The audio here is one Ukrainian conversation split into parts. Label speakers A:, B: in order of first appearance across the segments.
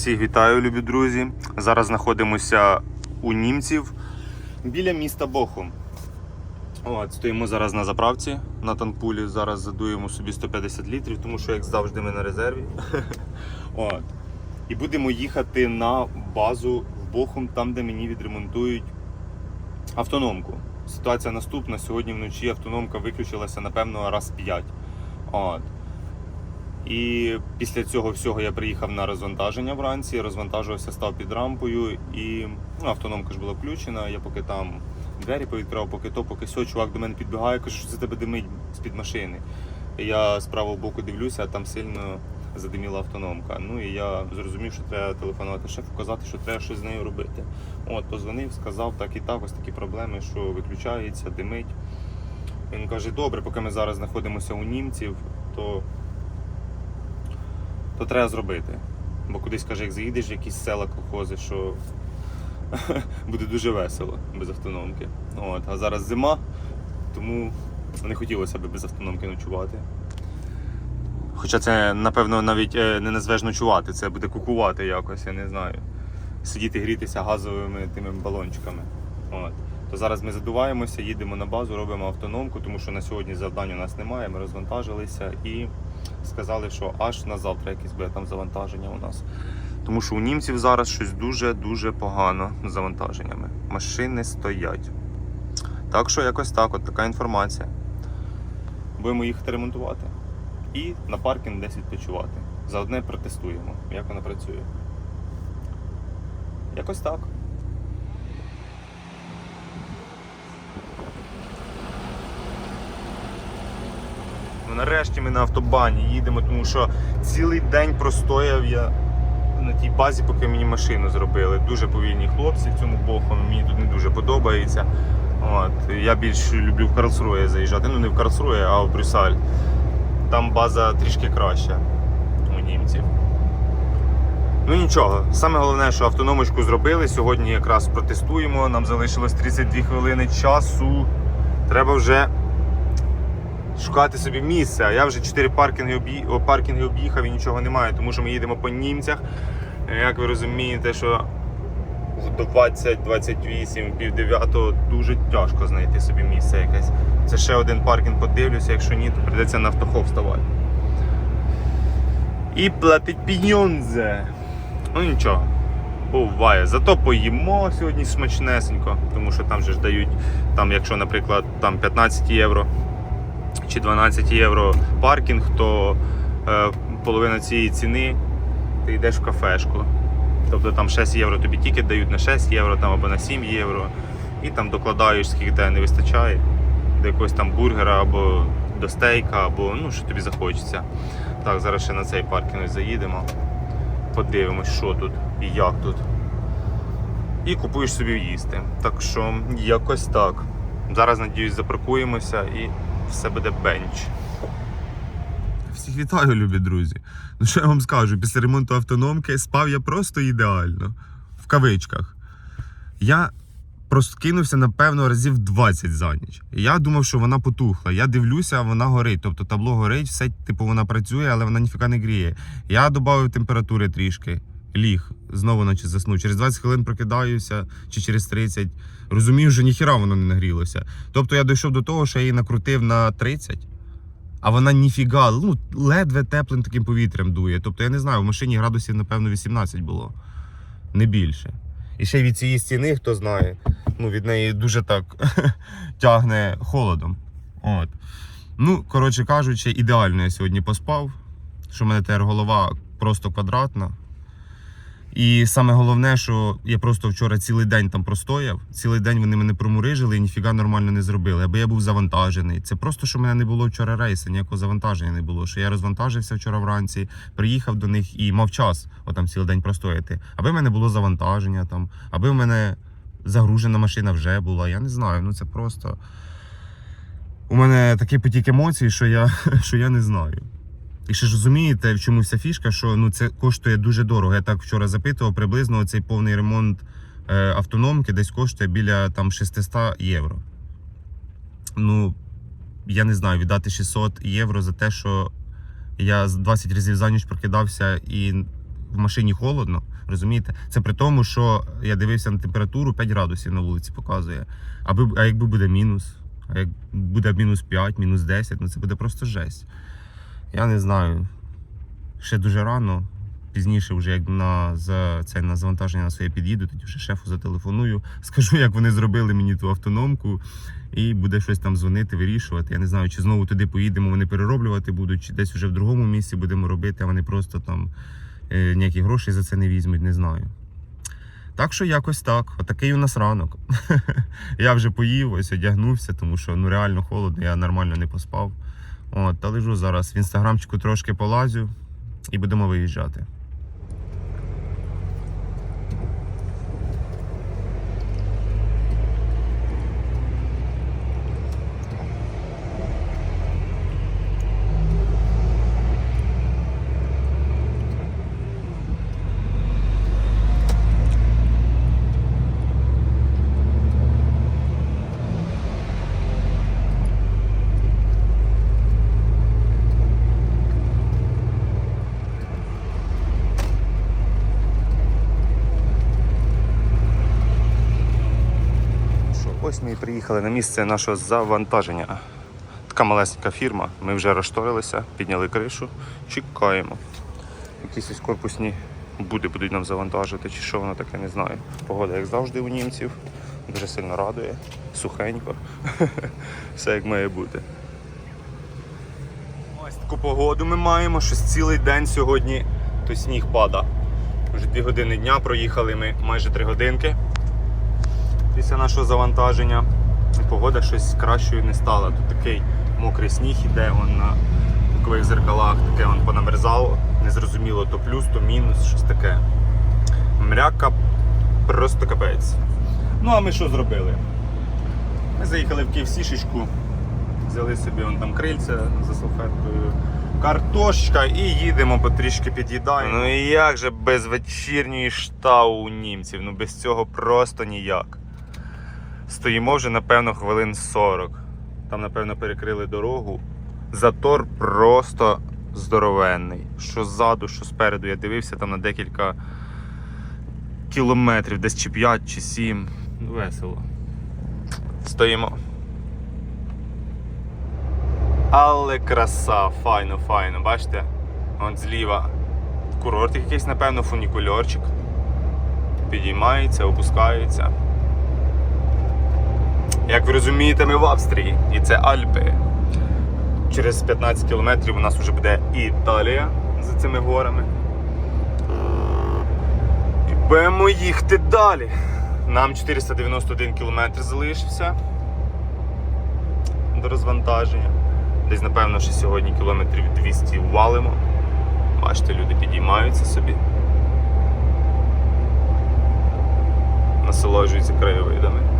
A: Всіх вітаю, любі друзі. Зараз знаходимося у німців біля міста Бохум. От, стоїмо зараз на заправці на танпулі. Зараз задуємо собі 150 літрів, тому що, як завжди, ми на резерві. От. І будемо їхати на базу в Бохум, там, де мені відремонтують автономку. Ситуація наступна. Сьогодні вночі автономка виключилася, напевно, раз 5. От. І після цього всього я приїхав на розвантаження вранці, розвантажувався, став під рампою, і ну, автономка ж була включена. Я поки там двері повідкривав, поки то, поки сьо, чувак до мене підбігає, каже, що це тебе димить з-під машини. Я з правого боку дивлюся, а там сильно задиміла автономка. Ну і я зрозумів, що треба телефонувати шефу, казати, що треба щось з нею робити. От, позвонив, сказав, так і так, ось такі проблеми, що виключається, димить. Він каже, добре, поки ми зараз знаходимося у німців, то то треба зробити. Бо кудись каже, як заїдеш в якісь села колхози, що буде дуже весело без автономки. От. А зараз зима, тому не хотілося б без автономки ночувати. Хоча це, напевно, навіть е, не назвеш ночувати, це буде кукувати якось, я не знаю. Сидіти грітися газовими тими балончиками. От. То зараз ми задуваємося, їдемо на базу, робимо автономку, тому що на сьогодні завдань у нас немає. Ми розвантажилися і сказали, що аж на завтра якесь буде там завантаження у нас. Тому що у німців зараз щось дуже-дуже погано з завантаженнями. Машини стоять. Так що якось так, от така інформація. Будемо їхати ремонтувати. І на паркінг десь відпочивати. Заодне протестуємо, як вона працює. Якось так. Ну, нарешті ми на автобані їдемо, тому що цілий день простояв я на тій базі, поки мені машину зробили. Дуже повільні хлопці в цьому боку, мені тут не дуже подобається. От. Я більш люблю в Карлсрує заїжджати. Ну не в Карлсрує, а в Брюссель. Там база трішки краща у німців. Ну нічого, саме головне, що автономочку зробили. Сьогодні якраз протестуємо. Нам залишилось 32 хвилини часу. Треба вже шукати собі місце. А я вже 4 паркінги, об'ї... паркінги об'їхав і нічого немає, тому що ми їдемо по німцях. Е, Як ви розумієте, що до 20-28, пів дев'ятого дуже тяжко знайти собі місце якесь. Це ще один паркінг подивлюся, якщо ні, то прийдеться на автохов вставати. І платить піньонзе. Ну нічого, буває. Зато поїмо сьогодні смачнесенько, тому що там же ж дають, там, якщо, наприклад, там 15 євро чи 12 євро паркінг, то е, половина цієї ціни ти йдеш в кафешку. Тобто там 6 євро тобі тільки дають на 6 євро там, або на 7 євро. І там докладаєш, скільки тебе не вистачає, до якогось там бургера або до стейка, або ну, що тобі захочеться. Так, зараз ще на цей паркінг заїдемо. Подивимось, що тут і як тут. І купуєш собі їсти. Так що якось так. Зараз, надіюсь, запаркуємося і все буде бенч. Всіх вітаю, любі друзі. Ну що я вам скажу, після ремонту автономки спав я просто ідеально. В кавичках. Я проскинувся, напевно, разів 20 за ніч. Я думав, що вона потухла. Я дивлюся, а вона горить. Тобто табло горить, все, типу, вона працює, але вона ніфіка не гріє. Я додав температури трішки. Ліг, знову ночі заснув. Через 20 хвилин прокидаюся, чи через 30. Розумію, що ніхіра воно не нагрілося. Тобто я дійшов до того, що я її накрутив на 30, а вона ніфіга, ну, ледве теплим таким повітрям дує. Тобто, я не знаю, в машині градусів, напевно, 18 було. Не більше. І ще від цієї стіни, хто знає, ну, від неї дуже так тягне холодом. От. Ну, коротше кажучи, ідеально я сьогодні поспав, що в мене тепер голова просто квадратна. І саме головне, що я просто вчора цілий день там простояв, цілий день вони мене промурижили і ніфіга нормально не зробили, аби я був завантажений. Це просто, що в мене не було вчора рейсу, ніякого завантаження не було. Що я розвантажився вчора вранці, приїхав до них і мав час отам цілий день простояти. Аби в мене було завантаження там, аби в мене загружена машина вже була. Я не знаю. Ну це просто. У мене такий потік емоцій, що я, що я не знаю. І ще ж розумієте, в чому вся фішка, що ну це коштує дуже дорого. Я так вчора запитував, приблизно цей повний ремонт е, автономки десь коштує біля там 600 євро. Ну, я не знаю, віддати 600 євро за те, що я 20 разів за ніч прокидався і
B: в машині холодно. Розумієте? Це при тому, що я дивився на температуру 5 градусів на вулиці показує. А якби буде мінус? А як буде мінус 5, мінус 10, ну це буде просто жесть. Я не знаю. Ще дуже рано. Пізніше, вже як на, за, це, на завантаження на своє під'їду, тоді вже шефу зателефоную, скажу, як вони зробили мені ту автономку, і буде щось там дзвонити, вирішувати. Я не знаю, чи знову туди поїдемо, вони перероблювати будуть, чи десь вже в другому місці будемо робити, а вони просто там е, ніякі гроші за це не візьмуть, не знаю. Так що якось так. Отакий у нас ранок. я вже поїв, ось одягнувся, тому що ну реально холодно, я нормально не поспав. От, та лежу зараз в інстаграмчику трошки полазю і будемо виїжджати.
A: Ось ми і приїхали на місце нашого завантаження. Така малесенька фірма. Ми вже розшторилися, підняли кришу, чекаємо. Якісь ось корпусні буди будуть нам завантажити, чи що воно таке, не знаю. Погода, як завжди, у німців. Дуже сильно радує, сухенько. Все як має бути. Ось таку погоду ми маємо, щось цілий день сьогодні, то сніг пада. Вже дві години дня проїхали ми майже три годинки після нашого завантаження. Погода щось кращою не стала. Тут такий мокрий сніг іде вон на бокових зеркалах, таке вон понамерзало. Незрозуміло, то плюс, то мінус, щось таке. Мряка просто капець. Ну а ми що зробили? Ми заїхали в Київсішечку, взяли собі вон там крильця за салфеткою, картошка і їдемо потрішки під'їдаємо. Ну і як же без вечірньої штау у німців? Ну без цього просто ніяк. Стоїмо вже, напевно, хвилин 40. Там, напевно, перекрили дорогу. Затор просто здоровенний. Що ззаду, що спереду. Я дивився там на декілька кілометрів, десь чи 5, чи 7. Ну, Весело. Стоїмо. Але краса, файно, файно. Бачите? Вон зліва курорт якийсь, напевно, фунікульорчик. Підіймається, опускається. Як ви розумієте, ми в Австрії, і це Альпи. Через 15 кілометрів у нас вже буде Італія за цими горами. І будемо їхати далі. Нам 491 кілометр залишився до розвантаження. Десь, напевно, що сьогодні кілометрів 200 валимо. Бачите, люди підіймаються собі. Насолоджуються краєвидами.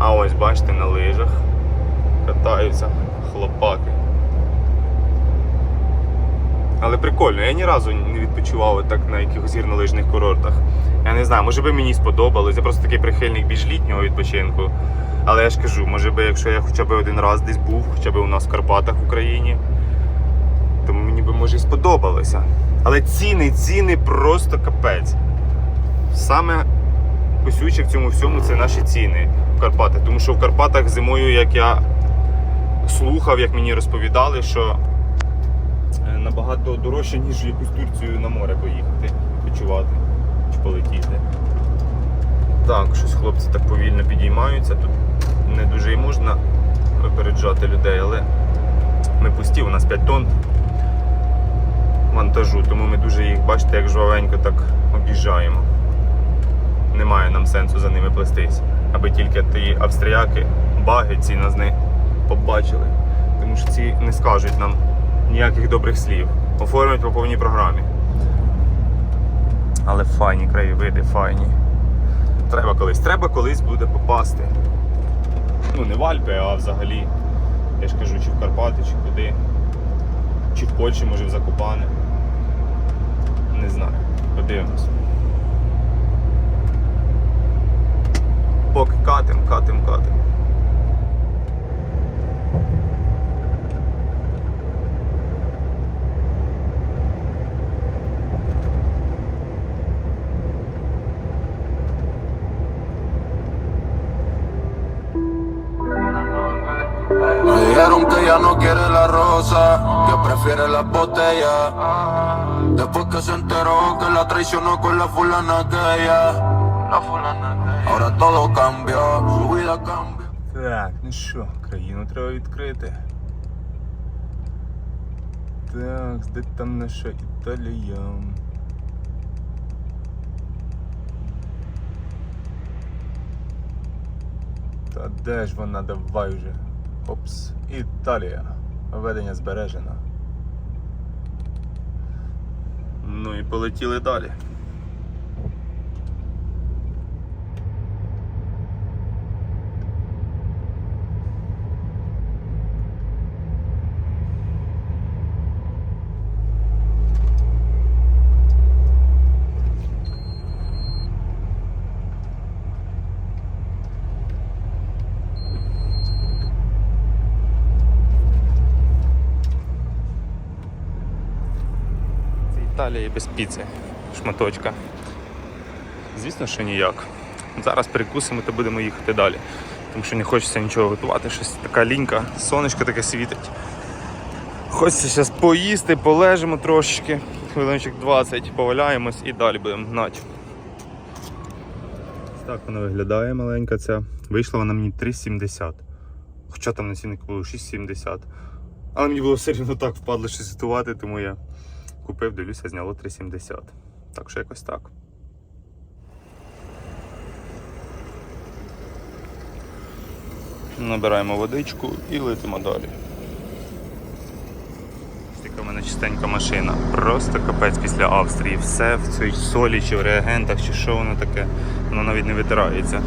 A: А ось бачите на лижах катаються хлопаки. Але прикольно, я ні разу не відпочивав так на якихось гірнолижних курортах. Я не знаю, може би мені сподобалось. Я просто такий прихильник більш літнього відпочинку. Але я ж кажу, може би, якщо я хоча б один раз десь був, хоча б у нас в Карпатах в Україні, то мені би може і сподобалося. Але ціни, ціни просто капець. Саме косюче в цьому всьому це наші ціни в Карпатах. Тому що в Карпатах зимою, як я слухав, як мені розповідали, що е, набагато дорожче, ніж якусь Турцію на море поїхати, почувати чи полетіти. Так, щось хлопці так повільно підіймаються. Тут не дуже і можна випереджати людей, але ми пусті, у нас 5 тонн вантажу, тому ми дуже їх, бачите, як жвавенько так об'їжджаємо немає нам сенсу за ними плестись, аби тільки ті австріяки, баги ці нас не побачили. Тому що ці не скажуть нам ніяких добрих слів. Оформлять по повній програмі. Але файні краєвиди, файні. Треба колись. Треба колись буде попасти. Ну, не в Альпи, а взагалі. Я ж кажу, чи в Карпати, чи куди. Чи в Польщі, може в Закопане. Не знаю. Подивимось. катим. Me dijeron que ya
C: no quiere la rosa, que prefiere las botellas. Después que se enteró que la traicionó con la fulana aquella. La fulana. Ahora todo cambió, su vida cambió.
A: Так, ну що, країну треба відкрити. Так, де там наша Італія? Та де ж вона, давай вже. Опс, Італія. Ведення збережено. Ну і полетіли далі. Це Італія і без піци. Шматочка. Звісно, що ніяк. Зараз перекусимо та будемо їхати далі. Тому що не хочеться нічого готувати. Щось така лінька, сонечко таке світить. Хочеться зараз поїсти, полежимо трошечки, хвилиночок 20, поваляємось і далі будемо гнати. Так вона виглядає маленька ця. Вийшла вона мені 3,70. Хоча там на ціннику було 6,70. Але мені було все рівно так впадло щось тому я купив, дивлюся, зняло 3,70. Так що якось так. Набираємо водичку і летимо далі. Така в мене чистенька машина. Просто капець після Австрії. Все в цій солі чи в реагентах, чи що воно таке, воно навіть не витирається.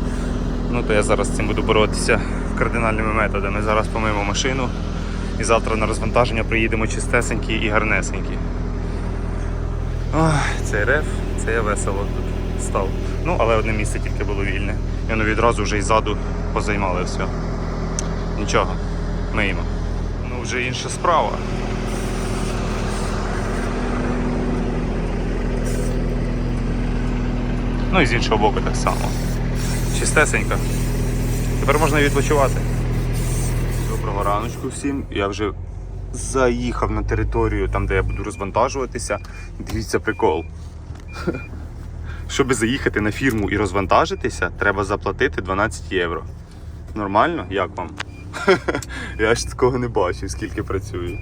A: Ну то я зараз з цим буду боротися кардинальними методами. Зараз помиємо машину і завтра на розвантаження приїдемо чистесенькі і гарнесенькі. Ох, цей реф, це я весело тут став. Ну, але одне місце тільки було вільне. І воно відразу вже і ззаду позаймали все. Нічого, миємо. Ну вже інша справа. Ну і з іншого боку так само. Чистесенько. Тепер можна відпочивати. Доброго раночку всім. Я вже заїхав на територію, там де я буду розвантажуватися. Дивіться прикол. Щоб заїхати на фірму і розвантажитися, треба заплатити 12 євро. Нормально? Як вам? Я ж такого не бачив, скільки працюю.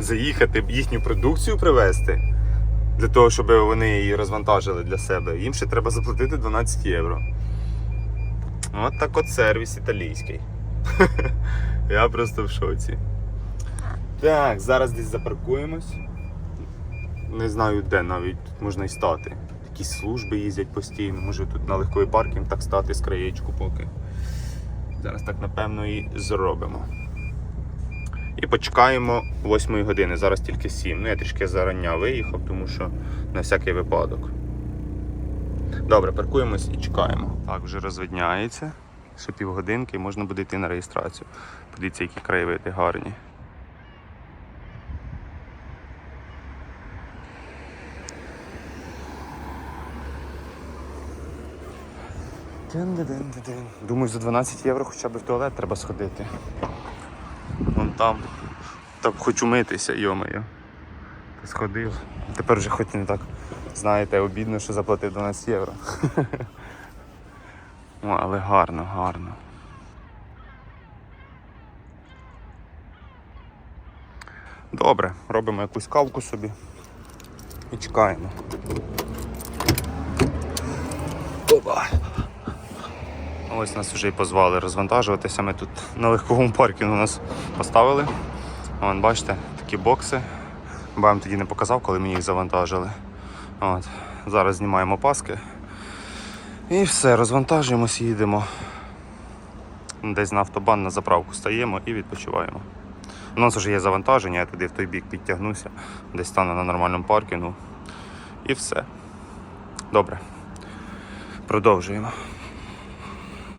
A: Заїхати, їхню продукцію привезти для того, щоб вони її розвантажили для себе. Їм ще треба заплатити 12 євро. От так от сервіс італійський. Я просто в шоці. Так, зараз десь запаркуємось. Не знаю де навіть можна і стати. Якісь служби їздять постійно, може тут на легкої паркінг так стати з краєчку поки. Зараз так напевно і зробимо. І почекаємо 8 години, зараз тільки 7. Ну я трішки зарання виїхав, тому що на всякий випадок. Добре, паркуємось і чекаємо. Так, вже розвидняється. Ще півгодинки і можна буде йти на реєстрацію. Подивіться, які краєвиди гарні. Думаю, за 12 євро хоча б в туалет треба сходити. Вон там. Так хочу митися, йомаю. Сходив. Тепер вже хоч не так, знаєте, обідно, що заплатив 12 євро. О, але гарно, гарно. Добре, робимо якусь кавку собі і чекаємо. Опа. Ось нас вже і позвали розвантажуватися. Ми тут на легковому паркінгу нас поставили. Вон, бачите, такі бокси. Бо я вам тоді не показав, коли ми їх завантажили. От. Зараз знімаємо паски. І все, розвантажуємося, їдемо. Десь на автобан на заправку стаємо і відпочиваємо. У нас вже є завантаження, я туди в той бік підтягнуся, десь стану на нормальному паркінгу. І все. Добре. Продовжуємо.